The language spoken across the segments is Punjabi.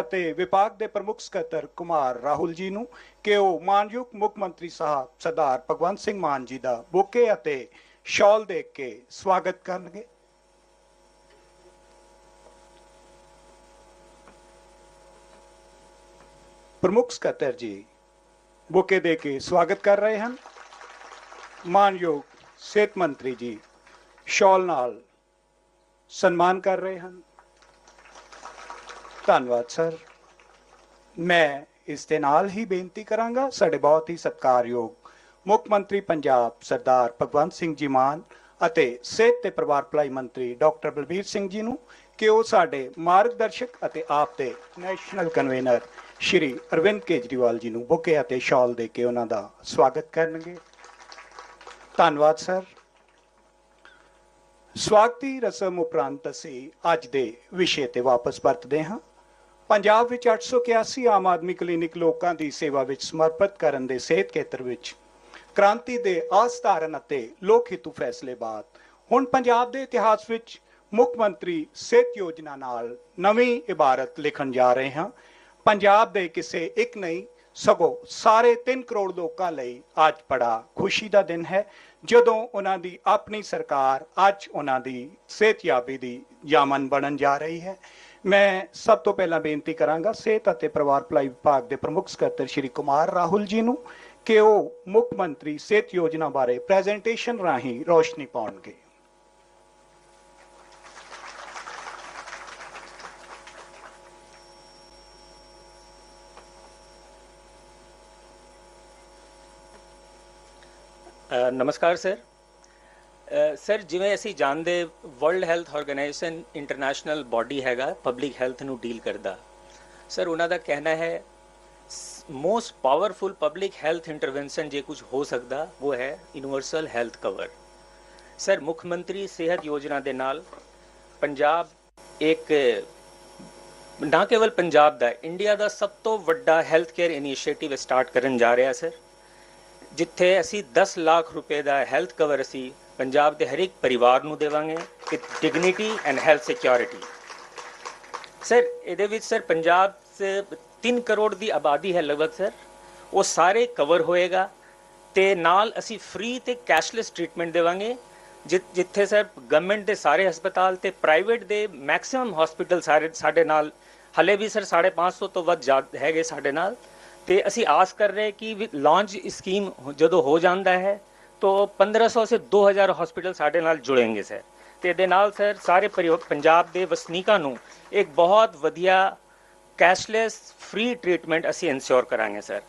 ਅਤੇ ਵਿਭਾਗ ਦੇ ਪ੍ਰਮੁੱਖ ਸਕੱਤਰ ਕੁਮਾਰ ਰਾਹੁਲ ਜੀ ਨੂੰ ਕਿ ਉਹ ਮਾਨਯੋਗ ਮੁੱਖ ਮੰਤਰੀ ਸਾਹਿਬ ਸਰਦਾਰ ਭਗਵੰਤ ਸਿੰਘ ਮਾਨ ਜੀ ਦਾ ਬੁਕੇ ਅਤੇ ਸ਼ਾਲ ਦੇ ਕੇ ਸਵਾਗਤ ਕਰਨਗੇ। ਪ੍ਰਮੁੱਖ ਸਕੱਤਰ ਜੀ ਬੁਕੇ ਦੇ ਕੇ ਸਵਾਗਤ ਕਰ ਰਹੇ ਹਨ। ਮਾਨਯੋਗ ਸਿਹਤ ਮੰਤਰੀ ਜੀ ਸ਼ਾਲ ਨਾਲ ਸਨਮਾਨ ਕਰ ਰਹੇ ਹਨ। ਧੰਨਵਾਦ, ਸਰ। ਮੈਂ ਇਸ ਦੇ ਨਾਲ ਹੀ ਬੇਨਤੀ ਕਰਾਂਗਾ, ਸਾਡੇ ਬਹੁਤ ਹੀ ਸਤਿਕਾਰਯੋਗ ਮੁੱਖ ਮੰਤਰੀ ਪੰਜਾਬ ਸਰਦਾਰ ਭਗਵੰਤ ਸਿੰਘ ਜੀ ਮਾਨ ਅਤੇ ਸਿਹਤ ਤੇ ਪਰਿਵਾਰ ਭਲਾਈ ਮੰਤਰੀ ਡਾਕਟਰ ਬਲਬੀਰ ਸਿੰਘ ਜੀ ਨੂੰ ਕਿ ਉਹ ਸਾਡੇ ਮਾਰਗਦਰਸ਼ਕ ਅਤੇ ਆਪ ਦੇ ਨੈਸ਼ਨਲ ਕਨਵੀਨਰ ਸ਼੍ਰੀ ਅਰਵਿੰਦ ਕੇਜਰੀਵਾਲ ਜੀ ਨੂੰ ਬੁਕੇ ਅਤੇ ਸ਼ਾਲ ਦੇ ਕੇ ਉਹਨਾਂ ਦਾ ਸਵਾਗਤ ਕਰਨਗੇ। ਧੰਨਵਾਦ, ਸਰ। ਸਵਾਗਤੀ ਰਸਮ ਉਪਰੰਤ ਅਸੀਂ ਅੱਜ ਦੇ ਵਿਸ਼ੇ ਤੇ ਵਾਪਸ ਵਰਤਦੇ ਹਾਂ। ਪੰਜਾਬ ਵਿੱਚ 881 ਆਮ ਆਦਮੀ ਕਲੀਨਿਕ ਲੋਕਾਂ ਦੀ ਸੇਵਾ ਵਿੱਚ ਸਮਰਪਿਤ ਕਰਨ ਦੇ ਸਿਹਤ ਖੇਤਰ ਵਿੱਚ ਕ੍ਰਾਂਤੀ ਦੇ ਆਸਧਾਰਨ ਅਤੇ ਲੋਕ ਹਿੱਤੂ ਫੈਸਲੇ ਬਾਅਦ ਹੁਣ ਪੰਜਾਬ ਦੇ ਇਤਿਹਾਸ ਵਿੱਚ ਮੁੱਖ ਮੰਤਰੀ ਸਿਹਤ ਯੋਜਨਾ ਨਾਲ ਨਵੀਂ ਇਬਾਰਤ ਲਿਖਣ ਜਾ ਰਹੇ ਹਾਂ। ਪੰਜਾਬ ਦੇ ਕਿਸੇ ਇੱਕ ਨਹੀਂ, ਸਗੋਂ ਸਾਰੇ 3 ਕਰੋੜ ਲੋਕਾਂ ਲਈ ਅੱਜ ਬੜਾ ਖੁਸ਼ੀ ਦਾ ਦਿਨ ਹੈ, ਜਦੋਂ ਉਹਨਾਂ ਦੀ ਆਪਣੀ ਸਰਕਾਰ ਅੱਜ ਉਹਨਾਂ ਦੀ ਸਿਹਤਯਾਬੀ ਦੀ ਯਾਮਨ ਬਣਨ ਜਾ ਰਹੀ ਹੈ। ਮੈਂ ਸਭ ਤੋਂ ਪਹਿਲਾਂ ਬੇਨਤੀ ਕਰਾਂਗਾ ਸਿਹਤ ਅਤੇ ਪਰਿਵਾਰ ਭਲਾਈ ਵਿਭਾਗ ਦੇ ਪ੍ਰਮੁੱਖ ਸਕੱਤਰ ਸ਼੍ਰੀ ਕੁਮਾਰ ਰਾਹੁਲ ਜੀ ਨੂੰ ਕਿ ਉਹ ਮੁੱਖ ਮੰਤਰੀ ਸਿਹਤ ਯੋਜਨਾ ਬਾਰੇ ਪ੍ਰੈਜੈਂਟੇਸ਼ਨ ਰਾਹੀਂ ਰੋਸ਼ਨੀ ਪਾਉਣਗੇ। ਨਮਸਕਾਰ, ਸਰ। ਸਰ, ਜਿਵੇਂ ਅਸੀਂ ਜਾਣਦੇ World Health Organisation international body ਹੈਗਾ ਪਬਲਿਕ ਹੈਲਥ ਨੂੰ ਡੀਲ ਕਰਦਾ। ਸਰ, ਉਹਨਾਂ ਦਾ ਕਹਿਣਾ ਹੈ most powerful public health intervention ਜੇ ਕੁਝ ਹੋ ਸਕਦਾ, ਉਹ ਹੈ ਯੂਨੀਵਰਸਲ ਹੈਲਥ ਕਵਰ ਸਰ, ਮੁੱਖ ਮੰਤਰੀ ਸਿਹਤ ਯੋਜਨਾ ਦੇ ਨਾਲ ਪੰਜਾਬ ਇੱਕ, ਨਾ ਕੇਵਲ ਪੰਜਾਬ ਦਾ ਇੰਡੀਆ ਦਾ ਸਭ ਤੋਂ ਵੱਡਾ ਹੈਲਥ ਕੇਅਰ ਇਨੀਸ਼ੀਏਟਿਵ ਸਟਾਰਟ ਕਰਨ ਜਾ ਰਿਹਾ, ਸਰ। ਜਿੱਥੇ ਅਸੀਂ 10 ਲੱਖ ਰੁਪਏ ਦਾ ਹੈਲਥ ਕਵਰ ਅਸੀਂ ਪੰਜਾਬ ਦੇ ਹਰ ਇੱਕ ਪਰਿਵਾਰ ਨੂੰ ਦੇਵਾਂਗੇ with dignity and health security sir ਇਹਦੇ ਵਿੱਚ ਸਰ ਪੰਜਾਬ ਸੇ 3 ਕਰੋੜ ਦੀ ਆਬਾਦੀ ਹੈ ਲਗਭਗ ਸਰ ਉਹ ਸਾਰੇ ਕਵਰ ਹੋਏਗਾ ਤੇ ਨਾਲ ਅਸੀਂ ਫ੍ਰੀ ਤੇ ਕੈਸ਼ਲੈਸ ਟ੍ਰੀਟਮੈਂਟ ਦੇਵਾਂਗੇ, ਜਿ- ਜਿੱਥੇ ਸਰ ਗਵਰਨਮੈਂਟ ਦੇ ਸਾਰੇ ਹਸਪਤਾਲ ਤੇ ਪ੍ਰਾਈਵੇਟ ਦੇ ਮੈਕਸਿਮਮ ਹਸਪੀਟਲ ਸਾਰੇ ਸਾਡੇ ਨਾਲ, ਹਲੇ ਵੀ ਸਰ 550 ਤੋਂ ਵੱਧ ਜਾ- ਹੈਗੇ ਸਾਡੇ ਨਾਲ। ਤੇ ਅਸੀਂ ਆਸ ਕਰ ਰਹੇ ਕਿ ਲਾਂਚ ਸਕੀਮ ਜਦੋਂ ਹੋ ਜਾਂਦਾ ਹੈ ਤਾਂ 1500 ਸੇ 2000 ਹਸਪੀਟਲ ਸਾਡੇ ਨਾਲ ਜੁੜेंगे ਸਰ ਤੇ ਇਹਦੇ ਨਾਲ ਸਰ ਸਾਰੇ ਪਰਿਵਾ- ਪੰਜਾਬ ਦੇ ਵਸਨੀਕਾਂ ਨੂੰ ਇੱਕ ਬਹੁਤ ਵਧੀਆ ਕੈਸ਼ਲੈਸ ਫ੍ਰੀ ਟ੍ਰੀਟਮੈਂਟ ਅਸੀਂ ਇਨਸ਼ੋਰ ਕਰਾਂਗੇ ਸਰ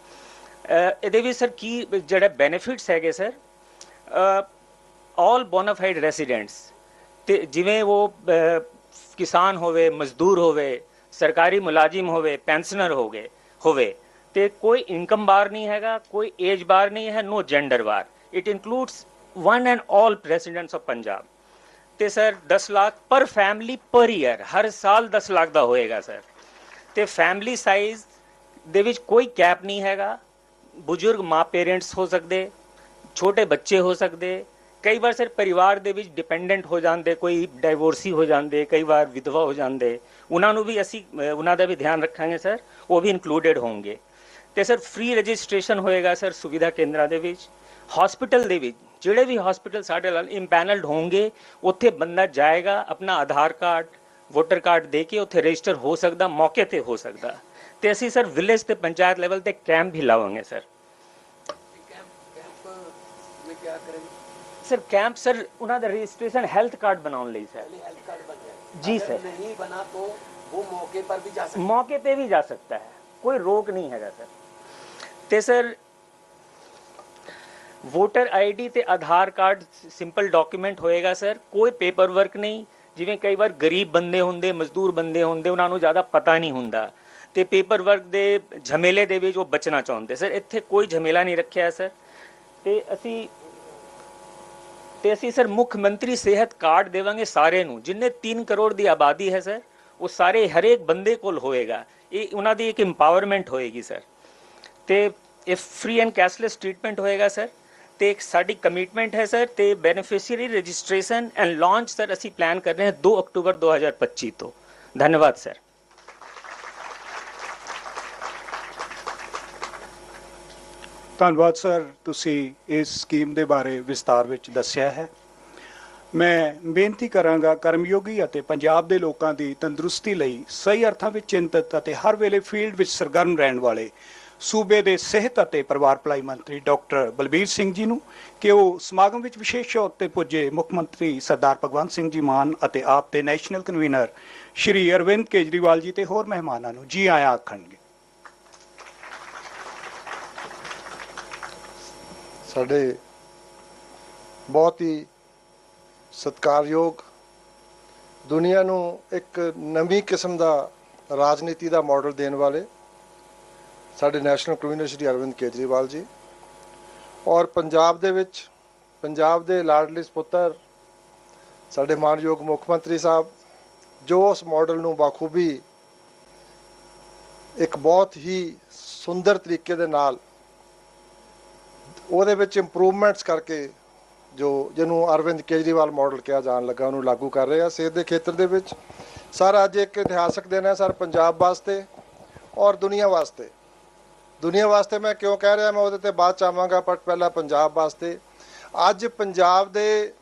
ਇਹਦੇ ਵਿੱਚ ਸਰ ਕੀ ਜਿਹੜੇ ਬੈਨੀਫਿਟਸ ਹੈਗੇ ਸਰ ਆਲ ਬੋਨਾਫਾਈਡ ਰੈਜ਼ੀਡੈਂਟਸ ਤੇ ਜਿਵੇਂ ਉਹ ਕਿਸਾਨ ਹੋਵੇ ਮਜ਼ਦੂਰ ਹੋਵੇ ਸਰਕਾਰੀ ਮੁਲਾਜ਼ਮ ਹੋਵੇ ਪੈਨਸ਼ਨਰ ਹੋਗੇ ਹੋਵੇ ਤੇ ਕੋਈ ਇਨਕਮ ਬਾਰ ਨਹੀਂ ਹੈਗਾ ਕੋਈ ਏਜ ਬਾਰ ਨਹੀਂ ਹੈ no gender bar it includes one and all residents of Punjab ਤੇ ਸਰ 10 ਲੱਖ ਪਰ ਫੈਮਿਲੀ ਪਰ ਈਅਰ ਹਰ ਸਾਲ 10 ਲੱਖ ਦਾ ਹੋਏਗਾ ਸਰ ਤੇ ਫੈਮਿਲੀ ਸਾਈਜ਼ ਦੇ ਵਿੱਚ ਕੋਈ ਕੈਪ ਨਹੀਂ ਹੈਗਾ ਬਜ਼ੁਰਗ ਮਾਂ ਪੇਰੈਂਟਸ ਹੋ ਸਕਦੇ ਛੋਟੇ ਬੱਚੇ ਹੋ ਸਕਦੇ ਕਈ ਵਾਰ ਸਰ ਪਰਿਵਾਰ ਦੇ ਵਿੱਚ ਡਿਪੈਂਡੈਂਟ ਹੋ ਜਾਂਦੇ ਕੋਈ ਡਾਈਵੋਰਸੀ ਹੋ ਜਾਂਦੇ ਕਈ ਵਾਰ ਵਿਧਵਾ ਹੋ ਜਾਂਦੇ ਉਹਨਾਂ ਨੂੰ ਵੀ ਅਸੀਂ ਉਹਨਾਂ ਦਾ ਵੀ ਧਿਆਨ ਰੱਖਾਂਗੇ ਸਰ ਉਹ ਵੀ ਇਨਕਲੂਡਡ ਹੋਣਗੇ ਤੇ ਸਰ ਫ੍ਰੀ ਰਜਿਸਟ੍ਰੇਸ਼ਨ ਹੋਏਗਾ ਸਰ ਸੁਵਿਧਾ ਕੇਂਦਰਾਂ ਦੇ ਵਿੱਚ ਹਸਪੀਟਲ ਦੇ ਵਿੱਚ, ਜਿਹੜੇ ਵੀ ਹਸਪੀਟਲ ਸਾਡੇ ਨਾਲ ਇੰਪੈਨਲਡ ਹੋਣਗੇ, ਉੱਥੇ ਬੰਦਾ ਜਾਏਗਾ, ਆਪਣਾ ਆਧਾਰ ਕਾਰਡ, ਵੋਟਰ ਕਾਰਡ ਦੇ ਕੇ ਉੱਥੇ ਰਜਿਸਟਰ ਹੋ ਸਕਦਾ, ਮੌਕੇ ਤੇ ਹੋ ਸਕਦਾ। ਤੇ ਅਸੀਂ ਸਰ ਵਿਲੇਜ ਤੇ ਪੰਚਾਇਤ ਲੈਵਲ ਤੇ ਕੈਂਪ ਵੀ ਲਾਵਾਂਗੇ, ਸਰ। ਸਰ ਕੈਂਪ ਸਰ, ਉਹਨਾਂ ਦਾ ਰਜਿਸਟ੍ਰੇਸ਼ਨ ਹੈਲਥ ਕਾਰਡ ਬਣਾਉਣ ਲਈ, ਸਰ। ਜੀ, ਸਰ। ਨਹੀਂ ਬਣਾ ਤੋ ਉਹ ਮੌਕੇ ਪਰ ਵੀ ਜਾ ਸਕਦਾ ਮੌਕੇ ਤੇ ਵੀ ਜਾ ਸਕਦਾ ਹੈ। ਕੋਈ ਰੋਕ ਨਹੀਂ ਹੈਗਾ, ਸਰ। ਤੇ ਸਰ ਵੋਟਰ ਆਈਡੀ ਤੇ ਆਧਾਰ ਕਾਰਡ ਸਿੰਪਲ ਡਾਕੂਮੈਂਟ ਹੋਏਗਾ ਸਰ ਕੋਈ ਪੇਪਰ ਵਰਕ ਨਹੀਂ। ਜਿਵੇਂ ਕਈ ਵਾਰ ਗਰੀਬ ਬੰਦੇ ਹੁੰਦੇ, ਮਜ਼ਦੂਰ ਬੰਦੇ ਹੁੰਦੇ, ਉਹਨਾਂ ਨੂੰ ਜ਼ਿਆਦਾ ਪਤਾ ਨਹੀਂ ਹੁੰਦਾ। ਤੇ ਪੇਪਰ ਵਰਕ ਦੇ ਝਮੇਲੇ ਦੇ ਵਿੱਚ ਉਹ ਬਚਣਾ ਚਾਹੁੰਦੇ। ਸਰ ਇੱਥੇ ਕੋਈ ਝਮੇਲਾ ਨਹੀਂ ਰੱਖਿਆ ਸਰ ਤੇ ਅਸੀਂ ਤੇ ਅਸੀਂ ਸਰ ਮੁੱਖ ਮੰਤਰੀ ਸਿਹਤ ਕਾਰਡ ਦੇਵਾਂਗੇ ਸਾਰੇ ਨੂੰ, ਜਿੰਨੇ 3 ਕਰੋੜ ਦੀ ਆਬਾਦੀ ਹੈ ਸਰ ਉਹ ਸਾਰੇ ਹਰੇਕ ਬੰਦੇ ਕੋਲ ਹੋਏਗਾ। ਇਹ ਉਹਨਾਂ ਦੀ ਇੱਕ ਇੰਪਾਵਰਮੈਂਟ ਹੋਏਗੀ ਸਰ ਤੇ ਇਹ ਫ੍ਰੀ ਐਂਡ ਕੈਸ਼ਲੈਸ ਟ੍ਰੀਟਮੈਂਟ ਹੋਏਗਾ ਸਰ ਤੇ ਸਾਡੀ ਕਮਿਟਮੈਂਟ ਹੈ ਸਰ ਤੇ beneficiary registration and launch sir ਅਸੀਂ ਪਲਾਨ ਕਰ ਰਹੇ ਹਾਂ 2 ਅਕਤੂਬਰ 2025 ਤੋਂ। ਧੰਨਵਾਦ ਸਰ ਧੰਨਵਾਦ ਸਰ ਤੁਸੀਂ ਇਸ ਸਕੀਮ ਦੇ ਬਾਰੇ ਵਿਸਤਾਰ ਵਿੱਚ ਦੱਸਿਆ ਹੈ। ਮੈਂ ਬੇਨਤੀ ਕਰਾਂਗਾ ਕਰਮਯੋਗੀ ਅਤੇ ਪੰਜਾਬ ਦੇ ਲੋਕਾਂ ਦੀ ਤੰਦਰੁਸਤੀ ਲਈ ਸਹੀ ਅਰਥਾਂ ਵਿੱਚ ਚਿੰਤਤ ਅਤੇ ਹਰ ਵੇਲੇ ਫੀਲਡ ਵਿੱਚ ਸਰਗਰਮ ਰਹਿਣ ਵਾਲੇ ਸੂਬੇ ਦੇ ਸਿਹਤ ਅਤੇ ਪਰਿਵਾਰ ਭਲਾਈ ਮੰਤਰੀ ਡਾਕਟਰ ਬਲਬੀਰ ਸਿੰਘ ਜੀ ਨੂੰ ਕਿ ਉਹ ਸਮਾਗਮ ਵਿੱਚ ਵਿਸ਼ੇਸ਼ ਤੌਰ ਤੇ ਪੁੱਜੇ ਮੁੱਖ ਮੰਤਰੀ ਸਰਦਾਰ ਭਗਵੰਤ ਸਿੰਘ ਜੀ ਮਾਨ ਅਤੇ ਆਪ ਦੇ ਨੈਸ਼ਨਲ ਕਨਵੀਨਰ ਸ਼੍ਰੀ ਅਰਵਿੰਦ ਕੇਜਰੀਵਾਲ ਜੀ ਤੇ ਹੋਰ ਮਹਿਮਾਨਾਂ ਨੂੰ ਜੀ ਆਇਆਂ ਆਖਣਗੇ। ਸਾਡੇ ਬਹੁਤ ਹੀ ਸਤਿਕਾਰਯੋਗ ਦੁਨੀਆ ਨੂੰ ਇੱਕ ਨਵੀਂ ਕਿਸਮ ਦਾ ਰਾਜਨੀਤੀ ਦਾ ਮਾਡਲ ਦੇਣ ਵਾਲੇ ਸਾਡੇ ਨੈਸ਼ਨਲ ਕਨਵੀਨਰ ਸ਼੍ਰੀ ਅਰਵਿੰਦ ਕੇਜਰੀਵਾਲ ਜੀ ਔਰ ਪੰਜਾਬ ਦੇ ਵਿੱਚ, ਪੰਜਾਬ ਦੇ ਲਾਡਲੇ ਸਪੁੱਤਰ ਸਾਡੇ ਮਾਨਯੋਗ ਮੁੱਖ ਮੰਤਰੀ ਸਾਹਿਬ, ਜੋ ਉਸ ਮਾਡਲ ਨੂੰ ਬਾਖੂਬੀ ਇੱਕ ਬਹੁਤ ਹੀ ਸੁੰਦਰ ਤਰੀਕੇ ਦੇ ਨਾਲ ਉਹਦੇ ਵਿੱਚ ਇੰਪਰੂਵਮੈਂਟਸ ਕਰਕੇ ਜੋ ਜਿਹਨੂੰ ਅਰਵਿੰਦ ਕੇਜਰੀਵਾਲ ਮਾਡਲ ਕਿਹਾ ਜਾਣ ਲੱਗਾ, ਉਹਨੂੰ ਲਾਗੂ ਕਰ ਰਹੇ ਆ ਸਿਹਤ ਦੇ ਖੇਤਰ ਦੇ ਵਿੱਚ। ਸਰ, ਅੱਜ ਇੱਕ ਇਤਿਹਾਸਕ ਦਿਨ ਹੈ ਸਰ ਪੰਜਾਬ ਵਾਸਤੇ ਔਰ ਦੁਨੀਆ ਵਾਸਤੇ। ਦੁਨੀਆ ਵਾਸਤੇ ਮੈਂ ਕਿਉਂ ਕਹਿ ਰਿਹਾ? ਮੈਂ ਉਹਦੇ ਤੇ ਬਾਅਦ ਚ ਆਵਾਂਗਾ, ਪਰ ਪਹਿਲਾਂ ਪੰਜਾਬ ਵਾਸਤੇ। ਅੱਜ ਪੰਜਾਬ ਦੇ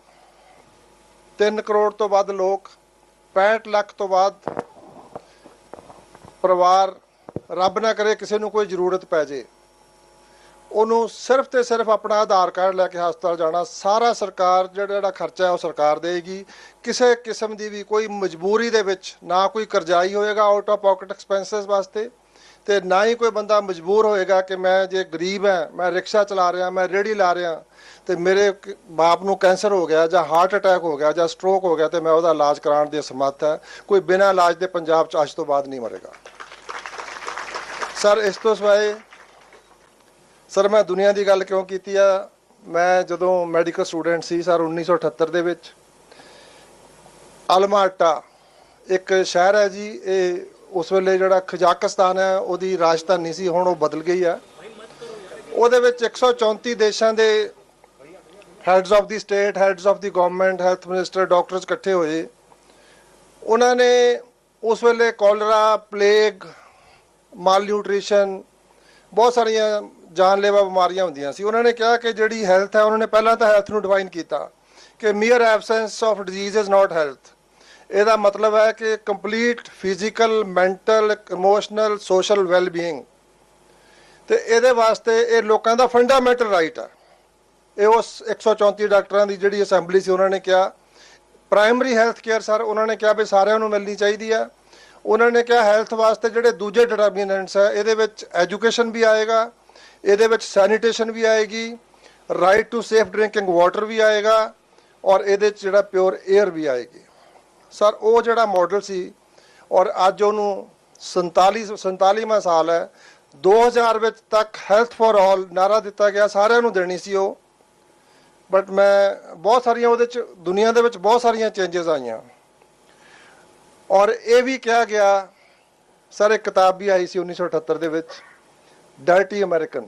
3 ਕਰੋੜ ਤੋਂ ਵੱਧ ਲੋਕ 65 ਲੱਖ ਤੋਂ ਵੱਧ ਪਰਿਵਾਰ ਰੱਬ ਨਾ ਕਰੇ, ਕਿਸੇ ਨੂੰ ਕੋਈ ਜ਼ਰੂਰਤ ਪੈ ਜੇ। ਉਹਨੂੰ ਸਿਰਫ ਤੇ ਸਿਰਫ ਆਪਣਾ ਆਧਾਰ ਕਾਰਡ ਲੈ ਕੇ ਹਸਪਤਾਲ ਜਾਣਾ, ਸਾਰਾ ਸਰਕਾਰ, ਜਿਹੜਾ ਜਿਹੜਾ ਖਰਚਾ ਹੈ ਉਹ ਸਰਕਾਰ ਦੇਗੀ ਕਿਸੇ ਕਿਸਮ ਦੀ ਵੀ ਕੋਈ ਮਜਬੂਰੀ ਦੇ ਵਿੱਚ ਨਾ ਕੋਈ ਕਰਜ਼ਾਈ ਹੋਏਗਾ ਆਊਟ ਆਫ ਪਾਕਟ ਐਕਸਪੈਂਸਸ ਵਾਸਤੇ। ਤੇ ਨਾ ਹੀ ਕੋਈ ਬੰਦਾ ਮਜਬੂਰ ਹੋਏਗਾ ਕਿ ਮੈਂ ਜੇ ਗਰੀਬ ਹਾਂ, ਮੈਂ ਰਿਕਸ਼ਾ ਚਲਾ ਰਿਹਾ, ਮੈਂ ਰੇੜੀ ਲਾ ਰਿਹਾ, ਤੇ ਮੇਰੇ ਬਾਪ ਨੂੰ ਕੈਂਸਰ ਹੋ ਗਿਆ ਜਾਂ ਹਾਰਟ ਅਟੈਕ ਹੋ ਗਿਆ ਜਾਂ ਸਟ੍ਰੋਕ ਹੋ ਗਿਆ ਤੇ ਮੈਂ ਉਹਦਾ ਇਲਾਜ ਕਰਾਉਣ ਦੀ ਸਮਰੱਥ ਹੈ। ਕੋਈ ਬਿਨਾਂ ਇਲਾਜ ਦੇ ਪੰਜਾਬ 'ਚ ਅੱਜ ਤੋਂ ਬਾਅਦ ਨਹੀਂ ਮਰੇਗਾ। ਸਰ, ਇਸ ਤੋਂ ਸਿਵਾਏ ਸਰ, ਮੈਂ ਦੁਨੀਆ ਦੀ ਗੱਲ ਕਿਉਂ ਕੀਤੀ ਆ? ਮੈਂ ਜਦੋਂ ਮੈਡੀਕਲ ਸਟੂਡੈਂਟ ਸੀ ਸਰ 1978 ਦੇ ਵਿੱਚ ਅਲਮਾਟਾ ਇੱਕ ਸ਼ਹਿਰ ਹੈ ਜੀ, ਇਹ ਉਸ ਵੇਲੇ ਜਿਹੜਾ ਖਜ਼ਾਕਿਸਤਾਨ ਹੈ, ਉਹਦੀ ਰਾਜਧਾਨੀ ਸੀ, ਹੁਣ ਉਹ ਬਦਲ ਗਈ ਹੈ। ਉਹਦੇ ਵਿੱਚ 134 ਦੇਸ਼ਾਂ ਦੇ heads of the state heads of the government health minister doctors ਇਕੱਠੇ ਹੋਏ। ਉਹਨਾਂ ਨੇ ਉਸ ਵੇਲੇ ਕੋਲਰਾ ਪਲੇਗ ਮਾਲ ਨਿਊਟ੍ਰੀਸ਼ਨ ਬਹੁਤ ਸਾਰੀਆਂ ਜਾਨਲੇਵਾ ਬਿਮਾਰੀਆਂ ਹੁੰਦੀਆਂ ਸੀ। ਉਹਨਾਂ ਨੇ ਕਿਹਾ ਕਿ ਜਿਹੜੀ ਹੈਲਥ ਹੈ, ਉਹਨਾਂ ਨੇ ਪਹਿਲਾਂ ਤਾਂ ਹੈਲਥ ਨੂੰ ਡਿਫਾਈਨ ਕੀਤਾ ਕਿ mere absence of disease is not health ਇਹਦਾ ਮਤਲਬ ਹੈ ਕਿ complete physical mental emotional social wellbeing ਤੇ ਇਹਦੇ ਵਾਸਤੇ ਇਹ ਲੋਕਾਂ ਦਾ ਫੰਡਾਮੈਂਟਲ ਰਾਈਟ ਆ। ਇਹ ਉਸ 134 ਡਾਕਟਰਾਂ ਦੀ ਜਿਹੜੀ ਅਸੈਂਬਲੀ ਸੀ, ਉਹਨਾਂ ਨੇ ਕਿਹਾ। ਪ੍ਰਾਇਮਰੀ ਹੈਲਥ ਕੇਅਰ ਸਰ, ਉਹਨਾਂ ਨੇ ਕਿਹਾ ਵੀ ਸਾਰਿਆਂ ਨੂੰ ਮਿਲਣੀ ਚਾਹੀਦੀ ਆ। ਉਹਨਾਂ ਨੇ ਕਿਹਾ ਹੈਲਥ ਵਾਸਤੇ ਜਿਹੜੇ ਦੂਜੇ ਡਿਟਰਮੀਨੈਂਟਸ ਹੈ ਇਹਦੇ ਵਿੱਚ ਐਜੂਕੇਸ਼ਨ ਵੀ ਆਏਗਾ, ਇਹਦੇ ਵਿੱਚ ਸੈਨੀਟੇਸ਼ਨ ਵੀ ਆਏਗੀ right to safe drinking water ਵੀ ਆਏਗਾ, ਔਰ ਇਹਦੇ ਚ ਜਿਹੜਾ ਪਿਓਰ 에ਅਰ ਵੀ ਆਏਗੀ। ਸਰ, ਉਹ ਜਿਹੜਾ ਮਾਡਲ ਸੀ ਔਰ ਅੱਜ ਉਹਨੂੰ 47 47ਵਾਂ ਸਾਲ ਹੈ। 2000 ਵਿੱਚ ਤੱਕ ਹੈਲਥ ਫॉर ਆਲ ਨਾਰਾ ਦਿੱਤਾ ਗਿਆ, ਸਾਰਿਆਂ ਨੂੰ ਦੇਣੀ ਸੀ ਉਹ। ਬਟ ਮੈਂ ਬਹੁਤ ਸਾਰੀਆਂ ਉਹਦੇ ਚ, ਦੁਨੀਆ ਦੇ ਵਿੱਚ ਬਹੁਤ ਸਾਰੀਆਂ ਚੇਂਜਸ ਆਈਆਂ। ਔਰ ਇਹ ਵੀ ਕਿਹਾ ਗਿਆ, ਸਰ, ਇੱਕ ਕਿਤਾਬ ਵੀ ਆਈ ਸੀ 1978 ਦੇ ਵਿੱਚ ਡਰਟੀ ਅਮਰੀਕਨ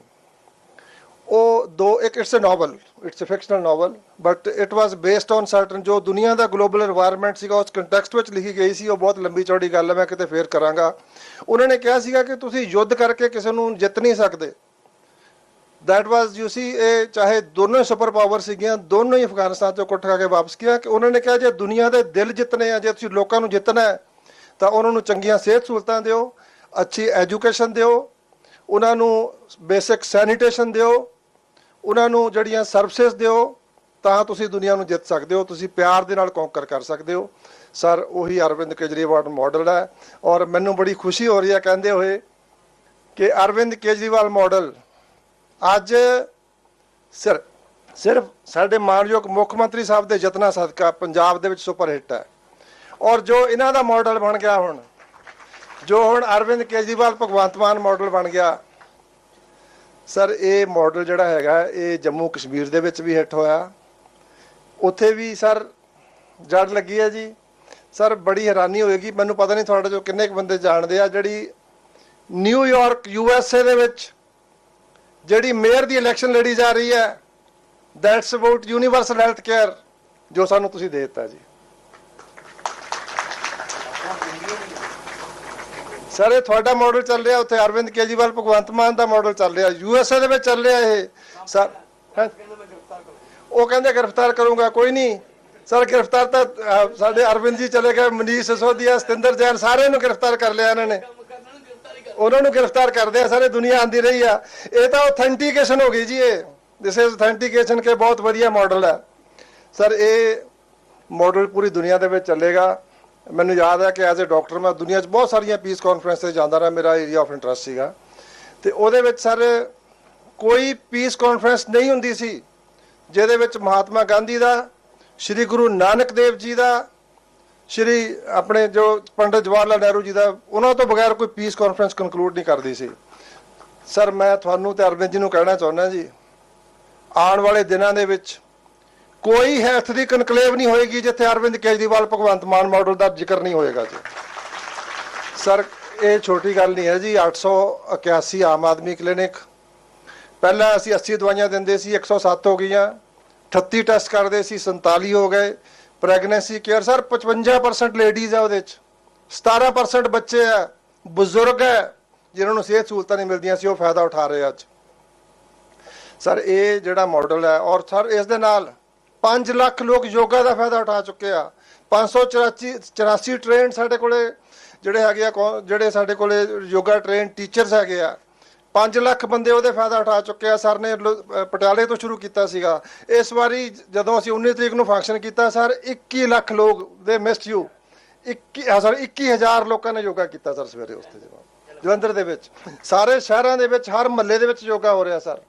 ਉਹ ਦੋ, ਇੱਕ it's a novel it's a fictional novel but it was based on certain ਜੋ ਦੁਨੀਆ ਦਾ ਗਲੋਬਲ এনवायरमेंट ਸੀਗਾ, ਉਸ ਕੰਟੈਕਸਟ ਵਿੱਚ ਲਿਖੀ ਗਈ ਸੀ, ਉਹ ਬਹੁਤ ਲੰਬੀ ਚੌੜੀ ਗੱਲ ਹੈ, ਮੈਂ ਕਿਤੇ ਫੇਰ ਕਰਾਂਗਾ। ਉਹਨਾਂ ਨੇ ਕਿਹਾ ਸੀਗਾ ਕਿ ਤੁਸੀਂ ਯੁੱਧ ਕਰਕੇ ਕਿਸੇ ਨੂੰ ਜਿੱਤ ਨਹੀਂ ਸਕਦੇ। ਦੈਟ ਵਾਸ ਯੂ ਸੀ ਇਹ ਚਾਹੇ ਦੋਨੋਂ ਸੁਪਰ ਪਾਵਰ ਸੀਗੀਆਂ, ਦੋਨੋਂ ਹੀ ਅਫਗਾਨਿਸਤਾਨ ਤੋਂ ਕੁੱਟ ਖਾ ਕੇ ਵਾਪਸ ਗਿਆ ਕਿ ਉਹਨਾਂ ਨੇ ਕਿਹਾ, ਜੇ ਦੁਨੀਆ ਦੇ ਦਿਲ ਜਿੱਤਨੇ ਆ, ਜੇ ਤੁਸੀਂ ਲੋਕਾਂ ਨੂੰ ਜਿੱਤਣਾ ਹੈ, ਤਾਂ ਉਹਨਾਂ ਨੂੰ ਚੰਗੀਆਂ ਸਿਹਤ ਸਹੂਲਤਾਂ ਦਿਓ, ਅੱਛੀ ਐਜੂਕੇਸ਼ਨ ਦਿਓ, ਉਹਨਾਂ ਨੂੰ ਬੇਸਿਕ ਸੈਨੀਟੇਸ਼ਨ ਦਿਓ ਉਹਨਾਂ ਨੂੰ ਜਿਹੜੀਆਂ ਸਰਵਿਸਿਜ਼ ਦਿਓ, ਤਾਂ ਤੁਸੀਂ ਦੁਨੀਆ ਨੂੰ ਜਿੱਤ ਸਕਦੇ ਹੋ, ਤੁਸੀਂ ਪਿਆਰ ਦੇ ਨਾਲ ਕੌਂਕਰ ਕਰ ਸਕਦੇ ਹੋ। ਸਰ ਉਹੀ ਅਰਵਿੰਦ ਕੇਜਰੀਵਾਲ ਮਾਡਲ ਹੈ ਔਰ ਮੈਨੂੰ ਬੜੀ ਖੁਸ਼ੀ ਹੋ ਰਹੀ ਹੈ ਕਹਿੰਦੇ ਹੋਏ ਕਿ ਅਰਵਿੰਦ ਕੇਜਰੀਵਾਲ ਮਾਡਲ ਅੱਜ ਸਿਰ, ਸਿਰਫ ਸਾਡੇ ਮਾਨਯੋਗ ਮੁੱਖ ਮੰਤਰੀ ਸਾਹਿਬ ਦੇ ਯਤਨਾਂ ਸਦਕਾ ਪੰਜਾਬ ਦੇ ਵਿੱਚ ਸੁਪਰ ਹਿੱਟ ਹੈ। ਔਰ ਜੋ ਇਹਨਾਂ ਦਾ ਮਾਡਲ ਬਣ ਗਿਆ ਹੁਣ, ਜੋ ਹੁਣ ਅਰਵਿੰਦ ਕੇਜਰੀਵਾਲ ਭਗਵੰਤ ਮਾਨ ਮਾਡਲ ਬਣ ਗਿਆ ਸਰ, ਇਹ ਮਾਡਲ ਜਿਹੜਾ ਹੈਗਾ, ਇਹ ਜੰਮੂ ਕਸ਼ਮੀਰ ਦੇ ਵਿੱਚ ਵੀ ਹਿੱਟ ਹੋਇਆ। ਉੱਥੇ ਵੀ ਸਰ, ਜੜ ਲੱਗੀ ਹੈ ਜੀ। ਸਰ, ਬੜੀ ਹੈਰਾਨੀ ਹੋਏਗੀ। ਮੈਨੂੰ ਪਤਾ ਨਹੀਂ ਤੁਹਾਡੇ ਚੋਂ ਕਿੰਨੇ ਕੁ ਬੰਦੇ ਜਾਣਦੇ ਆ, ਜਿਹੜੀ ਨਿਊਯਾਰਕ ਯੂ ਐਸ ਏ ਦੇ ਵਿੱਚ ਜਿਹੜੀ ਮੇਅਰ ਦੀ ਇਲੈਕਸ਼ਨ ਲੜੀ ਜਾ ਰਹੀ ਹੈ that's about universal health care ਜੋ ਸਾਨੂੰ ਤੁਸੀਂ ਦੇ ਦਿੱਤਾ ਜੀ। ਸਰ, ਇਹ ਤੁਹਾਡਾ ਮਾਡਲ ਚੱਲ ਰਿਹਾ, ਉੱਥੇ ਅਰਵਿੰਦ ਕੇਜਰੀਵਾਲ, ਭਗਵੰਤ ਮਾਨ ਦਾ ਮਾਡਲ ਚੱਲ ਰਿਹਾ। ਯੂਐਸਏ ਦੇ ਵਿੱਚ ਚੱਲ ਰਿਹਾ ਇਹ। ਸਰ ਉਹ ਕਹਿੰਦੇ ਗ੍ਰਿਫਤਾਰ ਕਰੂੰਗਾ, ਕੋਈ ਨਹੀਂ। ਸਰ, ਗ੍ਰਿਫਤਾਰ ਤਾਂ ਸਾਡੇ ਅਰਵਿੰਦ ਜੀ ਚਲੇ ਗਏ, ਮਨੀਸ਼ ਸਿਸੋਦੀਆ, ਸਤਿੰਦਰ ਜੈਨ ਸਾਰਿਆਂ ਨੂੰ ਗ੍ਰਿਫਤਾਰ ਕਰ ਲਿਆ ਇਹਨਾਂ ਨੇ। ਉਹਨਾਂ ਨੂੰ ਗ੍ਰਿਫਤਾਰ ਕਰਦੇ ਆ, ਸਾਰੇ ਦੁਨੀਆ ਆਂਦੀ ਰਹੀ ਆ। ਇਹ ਤਾਂ ਆਥੈਂਟੀਕੇਸ਼ਨ ਹੋ ਗਈ ਜੀ ਇਹ। ਦਿਸ ਇਜ਼ ਆਥੈਂਟੀਕੇਸ਼ਨ ਕੇ ਬਹੁਤ ਵਧੀਆ ਮਾਡਲ ਹੈ ਸਰ, ਇਹ ਮਾਡਲ ਪੂਰੀ ਦੁਨੀਆ ਦੇ ਵਿੱਚ ਚੱਲੇਗਾ। ਮੈਨੂੰ ਯਾਦ ਹੈ ਕਿ ਐਜ਼ ਅ ਡਾਕਟਰ ਮੈਂ ਦੁਨੀਆ 'ਚ ਬਹੁਤ ਸਾਰੀਆਂ ਪੀਸ ਕਾਨਫਰੰਸ ਤੇ ਜਾਂਦਾ ਰਿਹਾ, ਮੇਰਾ ਏਰੀਆ ਆਫ ਇੰਟਰਸਟ ਸੀਗਾ। ਤੇ ਉਹਦੇ ਵਿੱਚ ਸਰ ਕੋਈ ਪੀਸ ਕਾਨਫਰੰਸ ਨਹੀਂ ਹੁੰਦੀ ਸੀ, ਜਿਹਦੇ ਵਿੱਚ ਮਹਾਤਮਾ ਗਾਂਧੀ ਦਾ, ਸ੍ਰੀ ਗੁਰੂ ਨਾਨਕ ਦੇਵ ਜੀ ਦਾ, ਸ਼੍ਰੀ ਆਪਣੇ ਜੋ ਪੰਡਿਤ ਜਵਾਹਰ ਲਾਲ ਨਹਿਰੂ ਜੀ ਦਾ, ਉਹਨਾਂ ਤੋਂ ਬਗੈਰ ਕੋਈ ਪੀਸ ਕਾਨਫਰੰਸ ਕਨਕਲੂਡ ਨਹੀਂ ਕਰਦੀ ਸੀ। ਸਰ ਮੈਂ ਤੁਹਾਨੂੰ ਤੇ ਅਰਵਿੰਦ ਜੀ ਨੂੰ ਕਹਿਣਾ ਚਾਹੁੰਦਾ ਜੀ, ਆਉਣ ਵਾਲੇ ਦਿਨਾਂ ਦੇ ਵਿੱਚ ਕੋਈ ਹੈਲਥ ਦੀ ਕਨਕਲੇਵ ਨਹੀਂ ਹੋਏਗੀ ਜਿੱਥੇ ਅਰਵਿੰਦ ਕੇਜਰੀਵਾਲ ਭਗਵੰਤ ਮਾਨ ਮਾਡਲ ਦਾ ਜ਼ਿਕਰ ਨਹੀਂ ਹੋਏਗਾ ਜੀ। ਸਰ ਇਹ ਛੋਟੀ ਗੱਲ ਨਹੀਂ ਹੈ ਜੀ 881 ਆਮ ਆਦਮੀ ਕਲੀਨਿਕ ਪਹਿਲਾਂ ਅਸੀਂ 80 ਦਵਾਈਆਂ ਦਿੰਦੇ ਸੀ 107 ਹੋ ਗਈਆਂ। 38 ਟੈਸਟ ਕਰਦੇ ਸੀ 47 ਹੋ ਗਏ। ਪ੍ਰੈਗਨੈਂਸੀ ਕੇਅਰ ਸਰ 55% ਲੇਡੀਜ਼ ਹੈ ਉਹਦੇ ਚ। 17% ਬੱਚੇ ਆ, ਬਜ਼ੁਰਗ ਹੈ ਜਿਨ੍ਹਾਂ ਨੂੰ ਸਿਹਤ ਸਹੂਲਤਾਂ ਨਹੀਂ ਮਿਲਦੀਆਂ ਸੀ, ਉਹ ਫਾਇਦਾ ਉਠਾ ਰਹੇ ਅੱਜ। ਸਰ ਇਹ ਜਿਹੜਾ ਮਾਡਲ ਹੈ ਔਰ ਸਰ ਇਸ ਦੇ ਨਾਲ 5 ਲੱਖ ਲੋਕ ਯੋਗਾ ਦਾ ਫਾਇਦਾ ਉਠਾ ਚੁੱਕੇ ਆ। 584 84 ਟ੍ਰੇਨ ਸਾਡੇ ਕੋਲੇ, ਜਿਹੜੇ ਹੈਗੇ ਆ ਕੌ- ਜਿਹੜੇ ਸਾਡੇ ਕੋਲੇ ਯੋਗਾ ਟ੍ਰੇਨ ਟੀਚਰਸ ਹੈਗੇ ਆ 5 ਲੱਖ ਬੰਦੇ ਉਹਦੇ ਫਾਇਦਾ ਉਠਾ ਚੁੱਕੇ ਆ। ਸਰ ਨੇ ਲੁ- ਪਟਿਆਲੇ ਤੋਂ ਸ਼ੁਰੂ ਕੀਤਾ ਸੀਗਾ। ਇਸ ਵਾਰੀ ਜਦੋਂ ਅਸੀਂ 19 ਤਰੀਕ ਨੂੰ ਫੰਕਸ਼ਨ ਕੀਤਾ, ਸਰ 21 ਲੱਖ ਲੋਕ ਦੇ ਮਿਸਡ ਯੂ 21 ਸਰ 21000 ਲੋਕਾਂ ਨੇ ਯੋਗਾ ਕੀਤਾ, ਸਰ, ਸਵੇਰੇ ਉਸ ਤੇ ਜਵਾਬ। ਜਲੰਧਰ ਦੇ ਵਿੱਚ। ਸਾਰੇ ਸ਼ਹਿਰਾਂ ਦੇ ਵਿੱਚ, ਹਰ ਮਹੱਲੇ ਦੇ ਵਿੱਚ ਯੋਗਾ ਹੋ ਰਿਹਾ, ਸਰ।